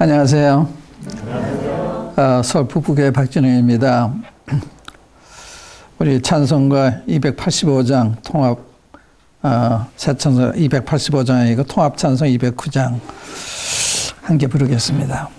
안녕하세요. 어, 서울 북부교회 박진영입니다. 우리 찬송가 285장 통합 어, 새 찬송 285장이고 통합 찬송 209장 함께 부르겠습니다.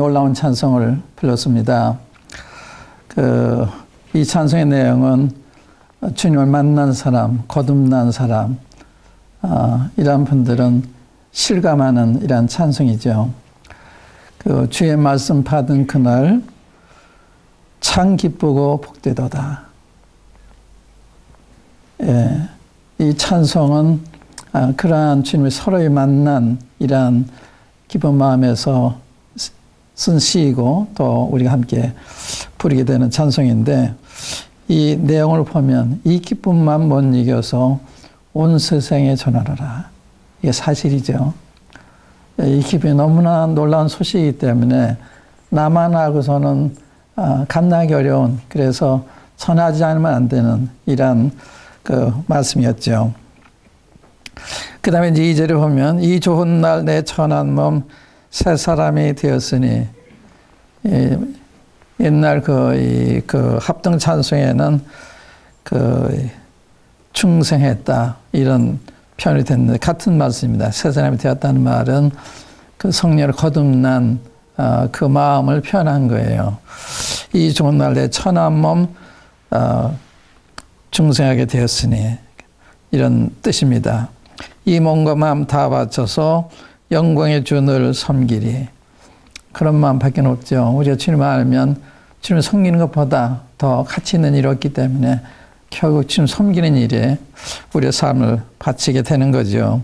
놀라운 찬송을 불렀습니다. 그, 이 찬송의 내용은 주님을 만난 사람, 거듭난 사람, 어, 이런 분들은 실감하는 이러한 찬송이죠. 그 주의 말씀 받은 그날 참 기쁘고 복되도다. 예, 이 찬송은 아, 그러한 주님을 서로의 만난 이러한 기쁜 마음에서 쓴 시이고 또 우리가 함께 부르게 되는 찬송인데 이 내용을 보면 이 기쁨만 못 이겨서 온 세상에 전하노라. 이게 사실이죠. 이 기쁨이 너무나 놀라운 소식이기 때문에 나만 하고서는 아, 감당하기 어려운 그래서 전하지 않으면 안 되는 이러한 그 말씀이었죠. 그 다음에 이제 2절에 보면 이 좋은 날 내 천한 몸 새 사람이 되었으니 예, 옛날 그, 이, 그 합동 찬송에는 그 충성했다 이런 표현이 됐는데 같은 말씀입니다. 새 사람이 되었다는 말은 그 성령을 거듭난 어, 그 마음을 표현한 거예요. 이 좋은 날 내 천한 몸 어, 충성하게 되었으니 이런 뜻입니다. 이 몸과 마음 다 바쳐서 영광의 주를 섬기리. 그런 마음밖에 없죠. 우리가 주님을 알면 주님을 섬기는 것보다 더 가치 있는 일이 없기 때문에 결국 주님 섬기는 일에 우리의 삶을 바치게 되는 거죠.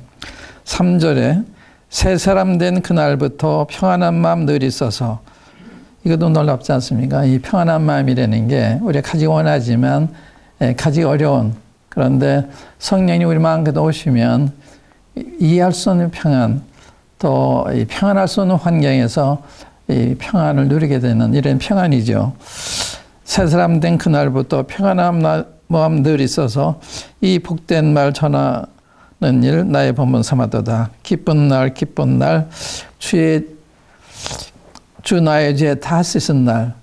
3절에 새 사람 된 그날부터 평안한 마음 늘 있어서 이것도 놀랍지 않습니까? 이 평안한 마음이라는 게 우리가 가지고 원하지만 예, 가지기 어려운 그런데 성령이 우리 마음에 오시면 이해할 수 없는 평안, 또 평안할 수 없는 환경에서 이 평안을 누리게 되는 이런 평안이죠. 새 사람 된 그날부터 평안한 마음 늘 있어서 이 복된 말 전하는 일 나의 본분 삼아도다. 기쁜 날 기쁜 날 주의 주 나의 죄 다 씻은 날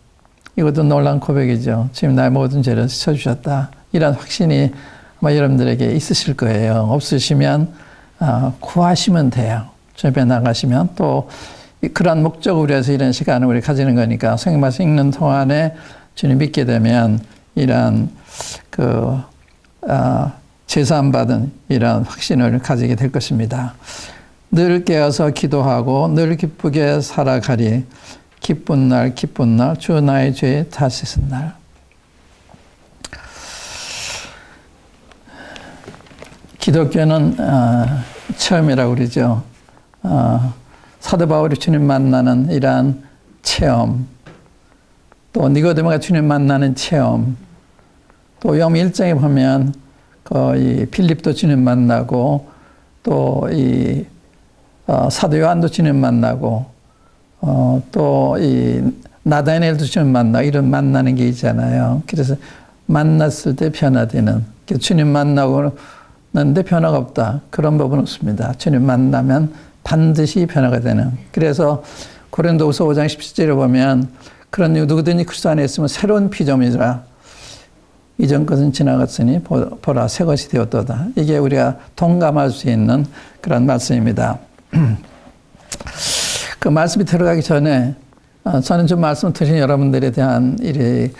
이것도 놀란 고백이죠. 지금 나의 모든 죄를 씻어주셨다. 이런 확신이 아마 여러분들에게 있으실 거예요. 없으시면 아, 구하시면 돼요. 주변에 나가시면 또 그런 목적으로 해서 이런 시간을 우리 가지는 거니까 성경 말씀 읽는 동안에 주님 믿게 되면 이런 그 아, 제사함 받은 이런 확신을 가지게 될 것입니다. 늘 깨어서 기도하고 늘 기쁘게 살아가리. 기쁜 날, 기쁜 날, 주 나의 죄다 씻은 날. 기독교는 어, 체험이라고 그러죠. 어, 사도 바울이 주님 만나는 이러한 체험, 또 니고데모가 주님 만나는 체험, 또 영 1장에 보면 거의 필립도 주님 만나고 또이 어, 사도 요한도 주님 만나고 어, 또이 나다니엘도 주님 만나 이런 만나는 게 있잖아요. 그래서 만났을 때 변화되는 주님 만나고는데 변화가 없다 그런 법은 없습니다. 주님 만나면 반드시 변화가 되는. 그래서 고린도후서 5장 17절에 보면 그런 누구든지 그리스도 안에 있으면 새로운 피조물이라 이전 것은 지나갔으니 보라 새 것이 되었도다. 이게 우리가 동감할 수 있는 그런 말씀입니다. 그 말씀이 들어가기 전에 어, 저는 좀 말씀 드린 여러분들에 대한 일이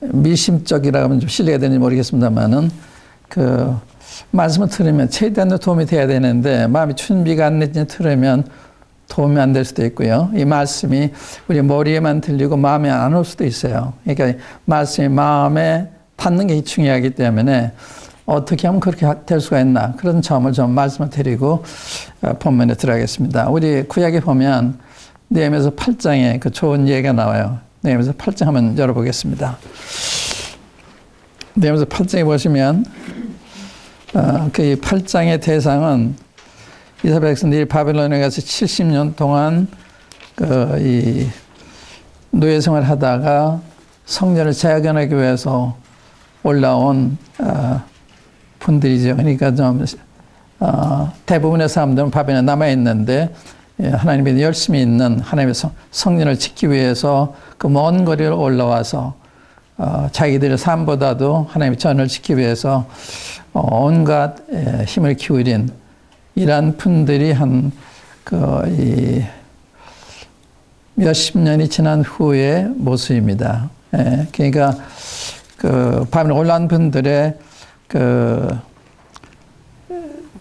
미심적이라고 하면 좀 실례가 되는지 모르겠습니다만은 그 말씀을 들으면 최대한 도움이 돼야 되는데 마음이 준비가 안 되지 들으면 도움이 안 될 수도 있고요. 이 말씀이 우리 머리에만 들리고 마음에 안 올 수도 있어요. 그러니까 말씀이 마음에 받는 게 중요하기 때문에 어떻게 하면 그렇게 될 수가 있나 그런 점을 좀 말씀을 드리고 어, 본문에 들어가겠습니다. 우리 구약에 보면 네헤미야서 8장에 그 좋은 예가 나와요. 네헤미야서 8장 한번 열어보겠습니다. 네헤미야서 8장에 보시면 어, 그 8장의 대상은 이스라엘 백성들이 바벨론에 가서 70년 동안 그 이 노예 생활을 하다가 성전을 재건하기 위해서 올라온 어, 분들이죠. 그러니까 좀 어, 대부분의 사람들은 바벨론에 남아 있는데 예, 하나님이 열심히 있는 하나님의 성전을 짓기 위해서 그 먼 거리를 올라와서 어, 자기들의 삶보다도 하나님의 전을 지키기 위해서 온갖 예, 힘을 기울인 이러한 분들이 한 그 몇십 년이 지난 후의 모습입니다. 예, 그러니까 그 밤에 올라온 분들의 그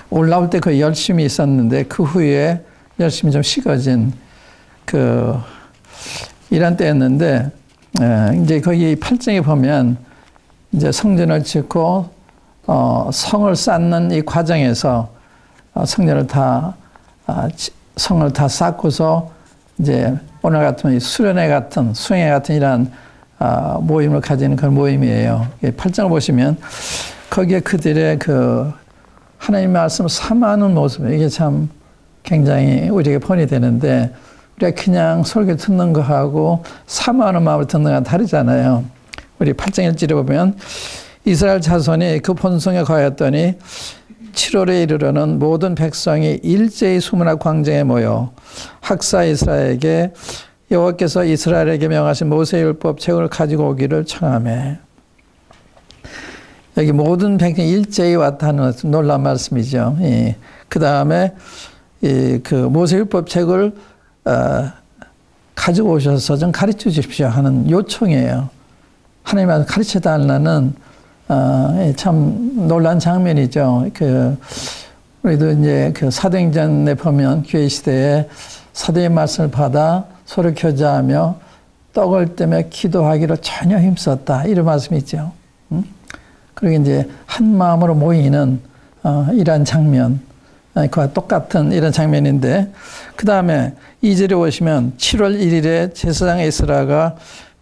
올라올 때 그 열심히 있었는데 그 후에 열심히 좀 식어진 그 이런 때였는데 예, 이제 거기 8장에 보면 이제 성전을 짓고 어, 성을 쌓는 이 과정에서 어, 성전을 다 아, 성을 다 쌓고서 이제 오늘 같은 수련회 같은 수행회 같은 이런 아, 모임을 가지는 그런 모임이에요. 8장을 보시면 거기에 그들의 그 하나님 말씀을 삼하는 모습 이게 참 굉장히 우리에게 본이 되는데 우리가 그냥 설교 듣는 거하고 삼하는 마음을 듣는 거랑 다르잖아요. 우리 8장 1절에 보면 이스라엘 자손이 그 본성에 가였더니 7월에 이르러는 모든 백성이 일제히 수문학 광장에 모여 학사 이스라엘에게 여호와께서 이스라엘에게 명하신 모세율법 책을 가지고 오기를 청하매 여기 모든 백성이 일제히 왔다는 놀란 말씀이죠. 예. 그 다음에 그 모세율법 책을 어, 가지고 오셔서 좀 가르쳐 주십시오 하는 요청이에요. 하나님한테 가르쳐 달라는 어, 참 놀란 장면이죠. 그 우리도 이제 그 사도행전에 보면 교회 시대에 사도의 말씀을 받아 서로 교제하며 떡을 떼며 기도하기로 전혀 힘썼다 이런 말씀이 있죠. 음? 그리고 이제 한 마음으로 모이는 어, 이러한 장면, 그와 똑같은 이런 장면인데 그 다음에 이절에 보시면 7월 1일에 제사장 에스라가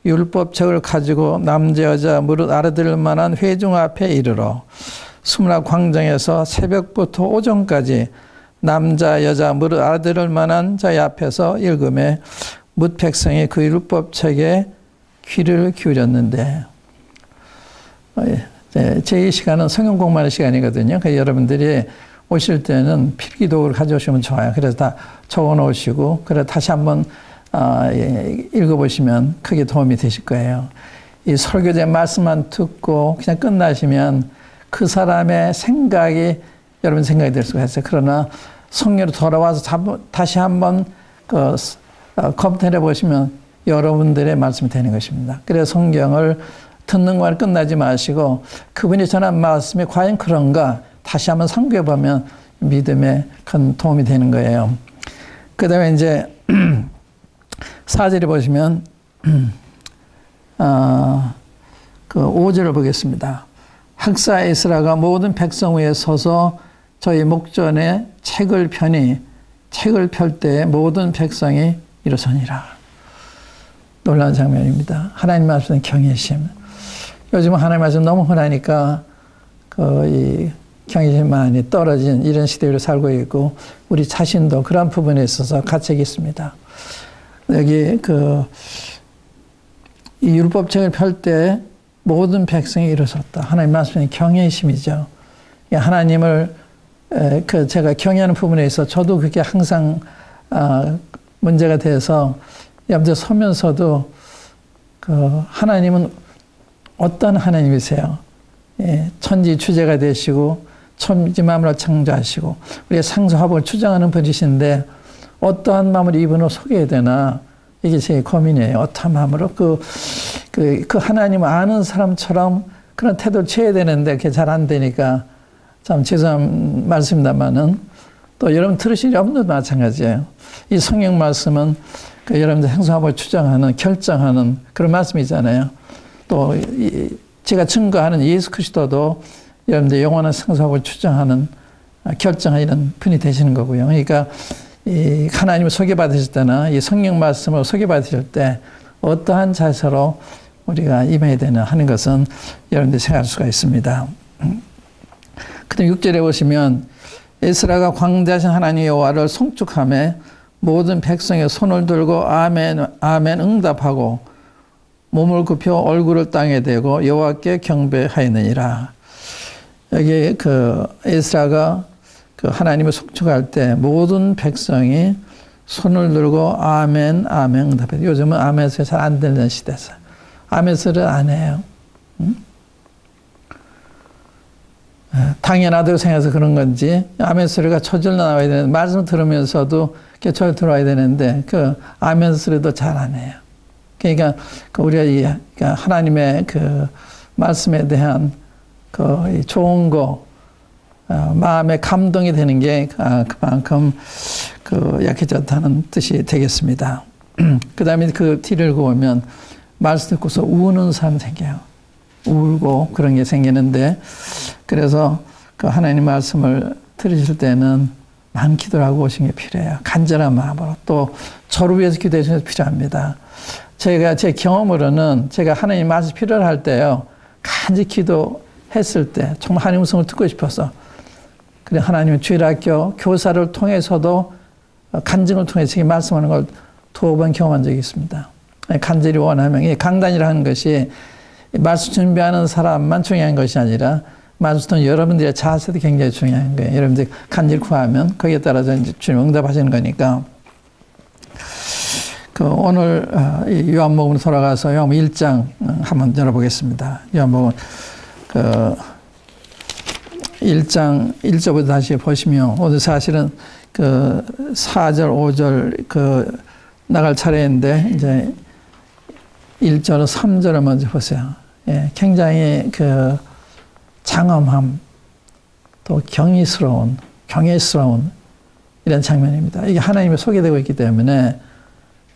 율법책을 가지고 남자 여자 무릇 알아들을 만한 회중 앞에 이르러 수문학 광장에서 새벽부터 오전까지 남자 여자 무릇 알아들을 만한 자의 앞에서 읽음에 뭇 백성이 그 율법책에 귀를 기울였는데 어, 예. 제2 시간은 성경 공부하는 시간이거든요. 그래서 여러분들이 오실 때는 필기도구를 가져오시면 좋아요. 그래서 다 적어 놓으시고, 그래 다시 한번 아, 예, 읽어보시면 크게 도움이 되실 거예요. 이 설교제 말씀만 듣고 그냥 끝나시면 그 사람의 생각이 여러분 생각이 될 수가 있어요. 그러나 성령으로 돌아와서 잡- 다시 한번 그 어, 검토해 보시면 여러분들의 말씀이 되는 것입니다. 그래서 성경을 듣는 것만 끝나지 마시고 그분이 전한 말씀이 과연 그런가 다시 한번 상고해 보면 믿음에 큰 도움이 되는 거예요. 그 다음에 이제 사절에 보시면 아, 그 5절을 보겠습니다. 학사 에스라가 모든 백성 위에 서서 저희 목전에 책을 펴니 책을 펼 때 모든 백성이 일어서니라. 놀라운 장면입니다. 하나님 말씀은 경외심. 요즘은 하나님 말씀 너무 흔하니까 그이 많이 떨어진 이런 시대로 살고 있고 우리 자신도 그런 부분에 있어서 가책이 있습니다. 여기 그 이 율법책을 펼 때 모든 백성이 일어섰다. 하나님 말씀이 경외심이죠. 이 하나님을 에, 그 제가 경외하는 부분에 있어 저도 그게 항상 아, 문제가 돼서 옆에 서면서도 그 하나님은 어떤 하나님이세요? 예, 천지 주제가 되시고 천지 마음을 창조하시고 우리의 상수화복을 추정하는 분이신데 어떠한 마음을 이분으로 속여야 되나 이게 제 고민이에요. 어떠한 마음으로 그, 그, 그 하나님을 아는 사람처럼 그런 태도를 취해야 되는데 그게 잘 안 되니까 참 죄송한 말씀입니다만은 또 여러분 들으실 여러분도 마찬가지예요. 이 성경 말씀은 그 여러분들 행성합을 추정하는 결정하는 그런 말씀이잖아요. 또 이, 제가 증거하는 예수 그리스도도 여러분들 영원한 생사를 추정하는 아, 결정하는 분이 되시는 거고요. 그러니까 이 하나님을 소개받으실 때나 이 성경 말씀을 소개받으실 때 어떠한 자세로 우리가 임해야 되나 하는 것은 여러분들이 생각할 수가 있습니다. 그다음 6절에 보시면 에스라가 광대하신 하나님 여호와를 송축함에 모든 백성의 손을 들고 아멘 아멘 응답하고 몸을 굽혀 얼굴을 땅에 대고 여호와께 경배하였느니라. 여기 그 에스라가 그 하나님을 송축할 때 모든 백성이 손을 들고 아멘 아멘 응답해. 요즘은 아멘 소리 잘안 들리는 시대에서 아멘 소리를 안 해요. 응? 당연하다고 생각해서 그런 건지 아멘 소리가 저절로 나와야 되는 말씀 들으면서도 저절 들어와야 되는데 그 아멘 소리도 잘 안 해요. 그러니까 그 우리가 이 그러니까 하나님의 그 말씀에 대한 그 좋은 거 어, 마음에 감동이 되는 게 아, 그만큼 그 약해졌다는 뜻이 되겠습니다. 그 다음에 그 뒤를 보면 말씀 듣고서 우는 사람 생겨요. 울고 그런 게 생기는데 그래서 그 하나님 말씀을 들으실 때는 많은 기도를 하고 오신 게 필요해요. 간절한 마음으로 또 저를 위해서 기도해 주셔서 필요합니다. 제가 제 경험으로는 제가 하나님 말씀 필요를 할 때요. 간절히 기도 했을 때 정말 하나님 음성을 듣고 싶어서 그래 하나님 주일학교 교사를 통해서도 간증을 통해서 말씀하는 걸두번 경험한 적이 있습니다. 간절히 원하면 이 강단이라는 것이 말씀 준비하는 사람만 중요한 것이 아니라 말씀 듣는 여러분들의 자세도 굉장히 중요한 거예요. 여러분들 간절히 구하면 거기에 따라서 이제 주님 응답하시는 거니까. 그 오늘 어, 요한복음 돌아가서 요한복음 1장 한번 열어보겠습니다. 요한복음 그 1장 1절부터 다시 보시면 오늘 사실은 그 4절, 5절 그 나갈 차례인데 이제 1절, 3절을 먼저 보세요. 예, 굉장히 그 장엄함, 또 경이스러운, 경외스러운 이런 장면입니다. 이게 하나님이 소개되고 있기 때문에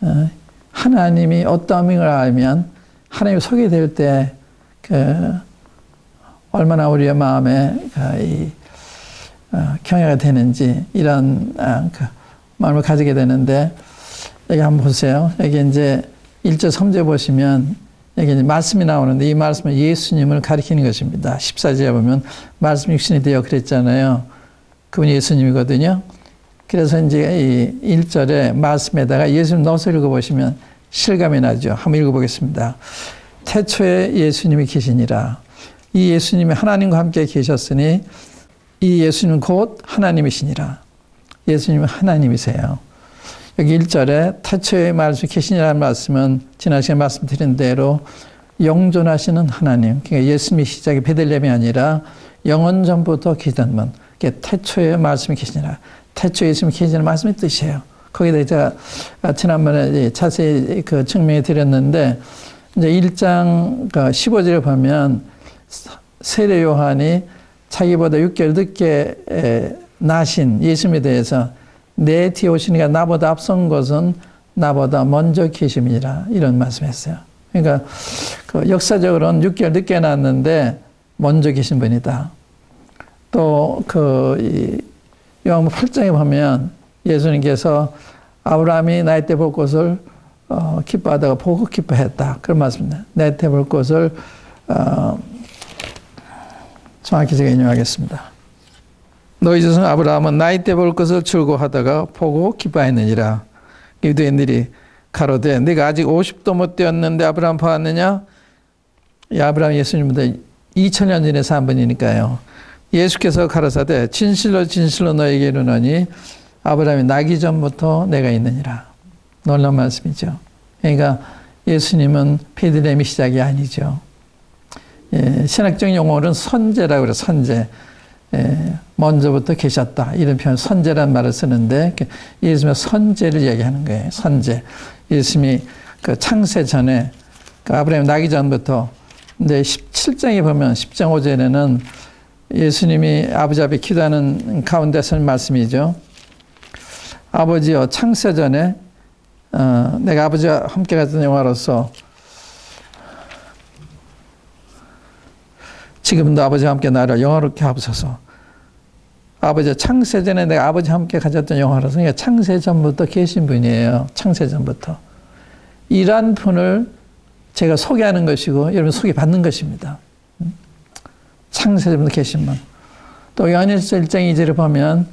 어, 하나님이 어떤 명을 알면 하나님이 소개될 때 그 얼마나 우리의 마음에 그 이, 어, 경외가 되는지 이런 아, 그 마음을 가지게 되는데 여기 한번 보세요. 여기 이제 1절 3절 보시면 여기 이제 말씀이 나오는데 이 말씀은 예수님을 가리키는 것입니다. 14절에 보면 말씀 육신이 되어 그랬잖아요. 그분이 예수님이거든요. 그래서 이제 이 1절에 말씀에다가 예수님 넣어서 읽어보시면 실감이 나죠. 한번 읽어보겠습니다. 태초에 예수님이 계시니라. 이 예수님이 하나님과 함께 계셨으니 이 예수님은 곧 하나님이시니라. 예수님은 하나님이세요. 여기 1절에 태초의 말씀 계시니라는 말씀은 지난 시간에 말씀드린 대로 영존하시는 하나님. 그러니까 예수님이 시작이 베들렘이 아니라 영원 전부터 계시던 분. 그게 태초의 말씀이 계시니라. 태초에 예수님이 계시는 말씀의 뜻이에요. 거기다 제가 지난번에 자세히 그 증명해 드렸는데 이제 1장 15절에 보면 세례 요한이 자기보다 6개월 늦게 나신 예수님에 대해서 내 뒤에 오시니까 나보다 앞선 것은 나보다 먼저 계심이라 이런 말씀했어요. 그러니까 그 역사적으로는 6개월 늦게 났는데 먼저 계신 분이다. 또그 요한복음 8장에 보면 예수님께서 아브라함이 나이 때볼 것을 어, 기뻐하다가 보고 기뻐했다. 그런 말씀입니다. 나이 때볼 것을 어, 정확히 제가 인용하겠습니다. 너희 조상 아브라함은 나이 때 볼 것을 즐거워하다가 보고 기뻐했느니라. 유대인들이 가로되 네가 아직 50도 못 되었는데 아브라함 보았느냐? 이 아브라함 예수님보다 2000년 전에 산 분이니까요. 예수께서 가라사대 진실로 진실로 너에게 이르노니 아브라함이 나기 전부터 내가 있느니라. 놀라운 말씀이죠. 그러니까 예수님은 베들레헴이 시작이 아니죠. 예, 신학적 용어는 선제라고 그래요. 선제. 예, 먼저부터 계셨다. 이런 표현, 선제라는 말을 쓰는데, 예수님의 선제를 얘기하는 거예요. 선제. 예수님이 그 창세 전에, 그 아브라함 나기 전부터, 근데 17장에 보면, 10장 5절에는 예수님이 아버지 앞에 기도하는 가운데 서는 말씀이죠. 아버지여, 창세 전에, 어, 내가 아버지와 함께 갔던 영화로서 지금도 아버지와 함께 나를 영화롭게 하옵소서. 아버지 창세전에 내가 아버지와 함께 가졌던 영화로서 그러니까 창세전부터 계신 분이에요. 창세전부터. 이러한 분을 제가 소개하는 것이고 여러분 소개받는 것입니다. 창세전부터 계신 분. 또 요한일서 1장 2절을 보면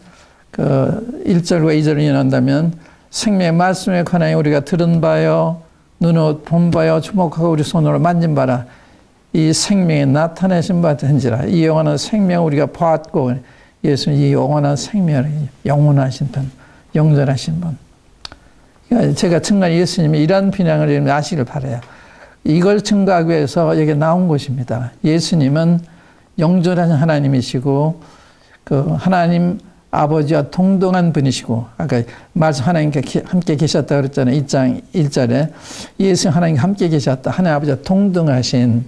그 1절과 2절을 인한다면 생명의 말씀에 관하여 우리가 들은 바요 눈으로 본 바요 주목하고 우리 손으로 만진 바라 이 생명이 나타내신 바 된지라 이 영원한 생명 우리가 보았고 예수님 이 영원한 생명을 영원하신 분 영전하신 분 그러니까 제가 증거한 예수님이 이러한 분양을 아시길 바라요 이걸 증거하기 위해서 여기 나온 것입니다 예수님은 영전하신 하나님이시고 그 하나님 아버지와 동등한 분이시고 아까 말씀 하나님께 함께 계셨다 그랬잖아요. 1장 1절에 예수 하나님 함께 계셨다. 하나님 아버지와 동등하신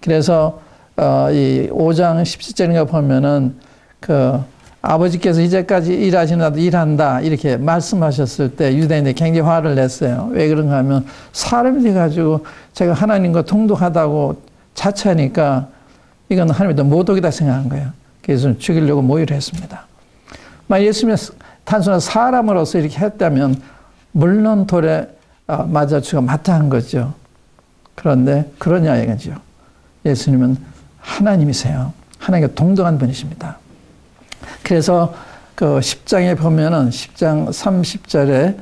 그래서 어, 이 5장 17절인가 보면은 그 아버지께서 이제까지 일하시나도 일한다 이렇게 말씀하셨을 때 유대인들이 굉장히 화를 냈어요. 왜 그런가 하면 사람이 돼가지고 제가 하나님과 동등하다고 자처하니까 이건 하나님의 모독이다 생각한 거예요. 그래서 죽이려고 모의를 했습니다. 만약 예수님이 단순한 사람으로서 이렇게 했다면 물론 돌에 어, 맞아 죽어 마땅한 거죠. 그런데 그러냐 이거죠. 예수님은 하나님이세요. 하나님과 동등한 분이십니다. 그래서 그 10장에 보면은 10장 30절에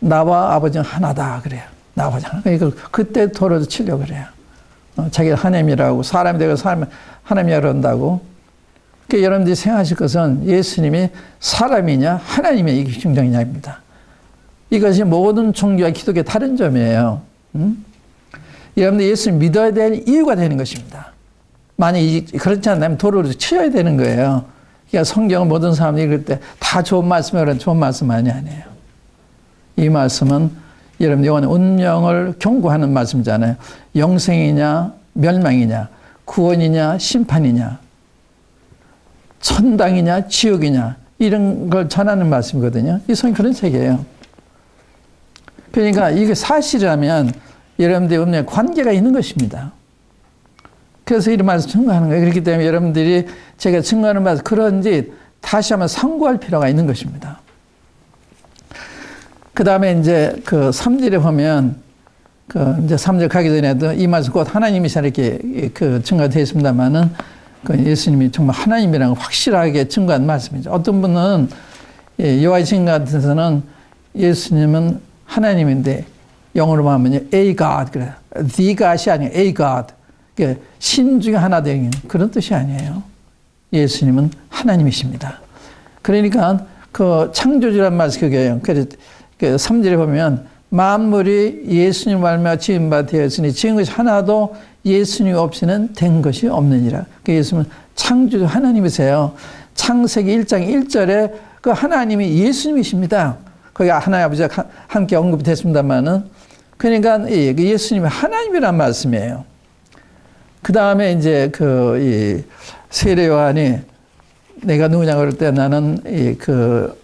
나와 아버지는 하나다 그래요. 나와 하나. 이걸 그때 돌을 치려고 그래요. 어, 자기가 하나님이라고 사람이 되고 사람 하나님이라 그런다고 그러니까 여러분들이 생각하실 것은 예수님이 사람이냐 하나님의 이게 중정이냐입니다. 이것이 모든 종교와 기독교의 다른 점이에요. 음? 여러분들 예수님 믿어야 될 이유가 되는 것입니다. 만약 그렇지 않다면 도로를 치어야 되는 거예요. 그러니까 성경을 모든 사람들이 읽을 때다 좋은 말씀이라 좋은 말씀 많이 아니에요. 이 말씀은 여러분 영혼의 운명을 경고하는 말씀이잖아요. 영생이냐 멸망이냐 구원이냐 심판이냐 천당이냐 지옥이냐 이런 걸 전하는 말씀이거든요. 이 성경 그런 책이에요. 그러니까 이게 사실이라면 여러분들의 운명에 관계가 있는 것입니다. 그래서 이런 말씀 증거하는 거예요. 그렇기 때문에 여러분들이 제가 증거하는 말씀 그런지 다시 한번 상고할 필요가 있는 것입니다. 그 다음에 이제 그 3절에 보면 그 이제 3절 가기 전에도 이 말씀 곧 하나님이시 이렇게 그 증거되어 있습니다만은 그 예수님이 정말 하나님이라는 확실하게 증거한 말씀이죠. 어떤 분은 여호와의 같은서는 예수님은 하나님인데 영어로 말하면 A God 그래. The God이 아니고 A God. 그신 중에 하나 되는 그런 뜻이 아니에요. 예수님은 하나님이십니다. 그러니까 그 창조주란 말씀 그게요. 그래서 그 3절에 보면 만물이 예수님 말며 지은 바 되었으니 지은 것이 하나도 예수님 없이는 된 것이 없느니라. 그 예수님은 창조주 하나님이세요. 창세기 1장 1절에 그 하나님이 예수님이십니다. 거기 하나님 아버지가 함께 언급이 됐습니다만은 그러니까 이 예수님이 하나님이란 말씀이에요. 그 다음에 이제 그이 세례 요한이 내가 누구냐 그럴 때 나는 이그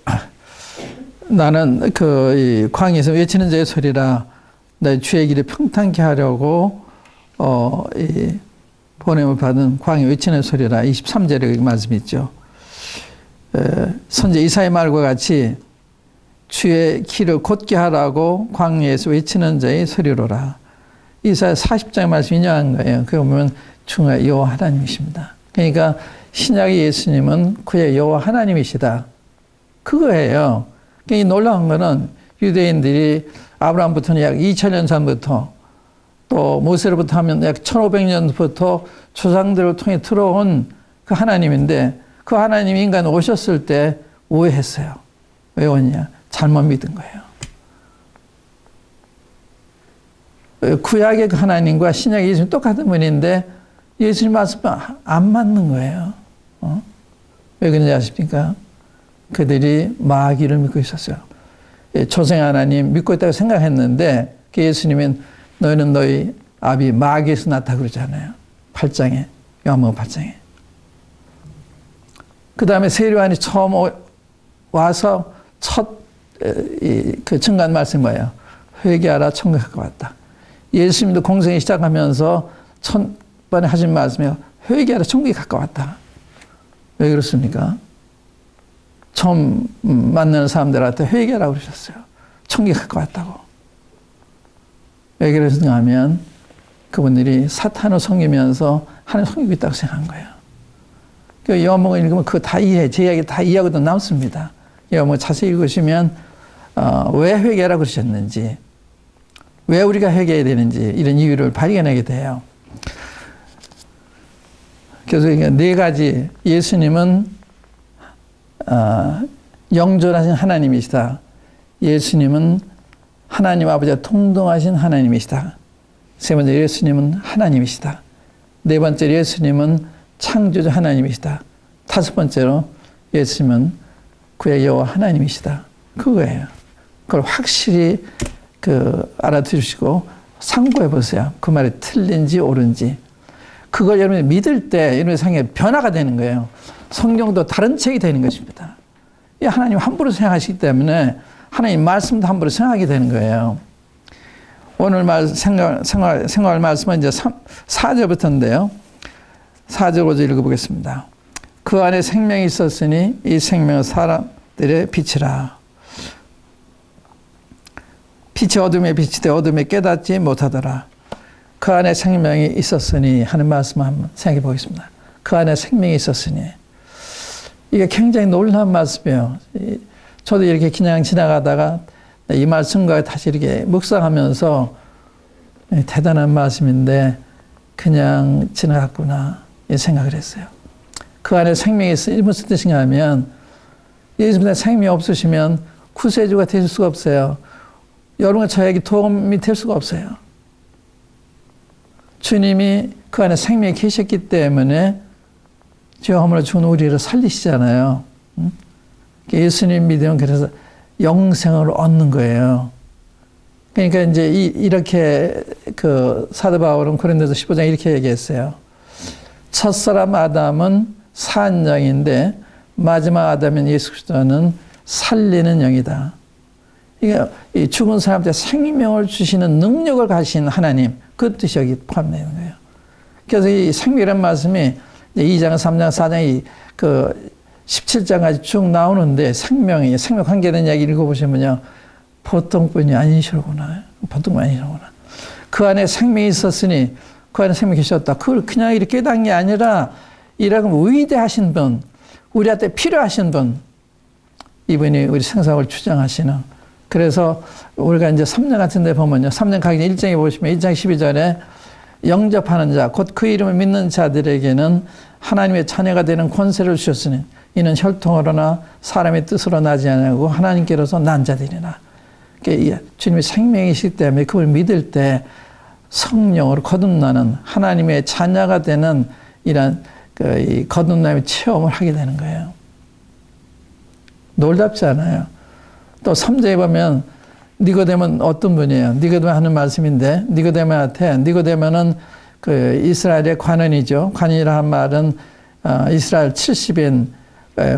나는 그이 광에서 외치는 자의 소리라 내 주의 길을 평탄케 하려고 어이 보냄을 받은 광에 외치는 소리라 23절에 말씀 있죠. 에, 선제 이사의 말과 같이 주의 길을 곧게 하라고 광야에서 외치는 자의 소리로라. 이사 40장의 말씀 인용한 거예요. 그거 보면 중화 여호와 하나님이십니다. 그러니까 신약의 예수님은 그의 여호와 하나님이시다. 그거예요. 그러니까 이 놀라운 거는 유대인들이 아브라함부터는 약 2000년 전부터 또 모세로부터 하면 약 1500년부터 조상들을 통해 들어온 그 하나님인데 그 하나님이 인간 오셨을 때 오해했어요. 왜 오냐? 잘못 믿은 거예요. 구약의 그 하나님과 신약의 예수님 똑같은 분인데 예수님 말씀 안 맞는 거예요. 어? 왜 그런지 아십니까? 그들이 마귀를 믿고 있었어요. 조생 하나님 믿고 있다고 생각했는데 그 예수님은 너희는 너희 아비 마귀에서 났다 그러잖아요. 8장에 요한복음 8장에. 그 다음에 세례요한이 처음 와서 첫 그 증간 말씀 뭐예요? 회개하라 천국 가까웠다. 예수님도 공생이 시작하면서 첫 번에 하신 말씀이 회개하라 천국이 가까웠다. 왜 그렇습니까? 처음 만나는 사람들한테 회개하라고 그러셨어요. 천국이 가까웠다고. 왜 그러셨는가 하면 그분들이 사탄을 섬기면서 하나님 섬기고 있다고 생각한 거예요. 그 요한복음 읽으면 그거 다 이해해. 제 이야기 다 이해하고도 남습니다. 요한복음 자세히 읽으시면 어, 왜 회개하라고 그러셨는지 왜 우리가 회개해야 되는지 이런 이유를 발견하게 돼요. 그래서 네 가지 예수님은 어, 영존하신 하나님이시다. 예수님은 하나님 아버지와 동등하신 하나님이시다. 세 번째 예수님은 하나님이시다. 네 번째 예수님은 창조주 하나님이시다. 다섯 번째로 예수님은 그의 여호와 하나님이시다. 그거예요. 그걸 확실히 그 알아들으시고 상고해 보세요. 그 말이 틀린지 옳은지. 그걸 여러분이 믿을 때 여러분의 생에 변화가 되는 거예요. 성경도 다른 책이 되는 것입니다. 이 하나님 함부로 생각하시기 때문에 하나님 말씀도 함부로 생각하게 되는 거예요. 오늘 말 생각, 생활, 생활 말씀은 이제 3, 4절부터인데요. 4절 5절 읽어보겠습니다. 그 안에 생명이 있었으니 이 생명은 사람들의 빛이라. 빛이 어둠에 빛이 되 어둠에 깨닫지 못하더라. 그 안에 생명이 있었으니 하는 말씀 한번 생각해 보겠습니다. 그 안에 생명이 있었으니. 이게 굉장히 놀라운 말씀이에요. 저도 이렇게 그냥 지나가다가 이 말씀과 다시 이렇게 묵상하면서 대단한 말씀인데 그냥 지나갔구나 이 생각을 했어요. 그 안에 생명이 있어 무슨 하면 예수님의 생명이 없으시면 구세주가 되실 수가 없어요. 여러분과 저에게 도움이 될 수가 없어요. 주님이 그 안에 생명이 계셨기 때문에 죄화물을 준 우리를 살리시잖아요. 예수님 믿으면 그래서 영생을 얻는 거예요. 그러니까 이제 이, 렇게그 사도 바울은 고린도서 15장 이렇게 얘기했어요. 첫사람 아담은 산 영인데 마지막 아담인 예수 그리스도는 살리는 영이다. 이 죽은 사람한테 생명을 주시는 능력을 가신 하나님 그 뜻이 여기 포함되는 거예요. 그래서 이 생명이라는 말씀이 2장, 3장, 4장 그 17장까지 쭉 나오는데 생명이 생명 관계된 이야기 읽어보시면요. 보통 분이 아니시구나. 보통 분이 아니시구나. 그 안에 생명이 있었으니 그 안에 생명이 계셨다. 그걸 그냥 이렇게 깨닫는 게 아니라 이라고 위대하신 분 우리한테 필요하신 분 이분이 우리 생사를 주장하시는 그래서 우리가 이제 3년 같은 데 보면요 3년 가기 1장에 보시면 1장 12절에 영접하는 자, 곧 그 이름을 믿는 자들에게는 하나님의 자녀가 되는 권세를 주셨으니 이는 혈통으로나 사람의 뜻으로 나지 아니하고 하나님께로서 난 자들이나. 그러니까 이 주님의 생명이시기 때문에 그걸 믿을 때 성령으로 거듭나는 하나님의 자녀가 되는 이런 그이 거듭남의 체험을 하게 되는 거예요. 놀랍지 않아요. 또 3절에 보면 니고데모는 어떤 분이에요? 니고데모 하는 말씀인데 니고데모한테 니고데모는 그 이스라엘의 관원이죠. 관원이라 한 말은 어, 이스라엘 70인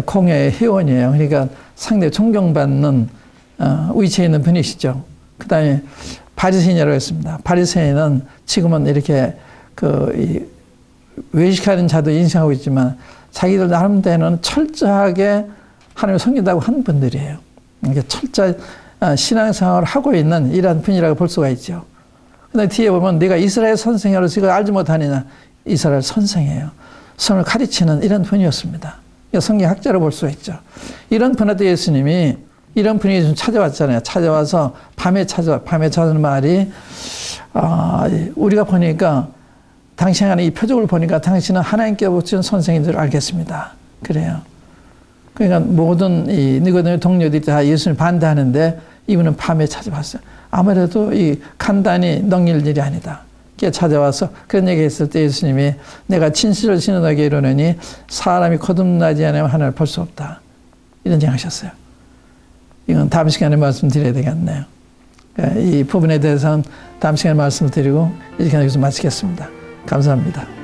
공회의 회원이에요. 그러니까 상당히 존경받는 어, 위치에 있는 분이시죠. 그 다음에 바리새인이라고 했습니다. 바리새인은 지금은 이렇게 그이 외식하는 자도 인식하고 있지만 자기들 나름대로는 철저하게 하나님을 섬긴다고 하는 분들이에요. 이게 철저 신앙생활을 하고 있는 이러한 분이라고 볼 수가 있죠. 근데 뒤에 보면 네가 이스라엘 선생이로서 이걸 알지 못하느냐 이스라엘 선생이에요. 성을 가르치는 이런 분이었습니다. 성경학자로 볼 수가 있죠. 이런 분한테 예수님이 이런 분이 좀 찾아왔잖아요. 찾아와서 밤에 찾아 밤에 찾아오는 말이 아, 우리가 보니까 당신 안에 이 표적을 보니까 당신은 하나님께 붙인 선생인 줄 알겠습니다. 그래요. 그러니까 모든 이 니고데모 동료들이 다 예수님 반대하는데 이분은 밤에 찾아봤어요. 아무래도 이 간단히 넘길 일이 아니다. 이렇게 찾아와서 그런 얘기 했을 때 예수님이 내가 진실을 신원하게 이르노니 사람이 거듭나지 않으면 하나님을 볼수 없다. 이런 얘기 하셨어요. 이건 다음 시간에 말씀드려야 되겠네요. 이 부분에 대해서는 다음 시간에 말씀을 드리고 이렇게 여기서 마치겠습니다. 감사합니다.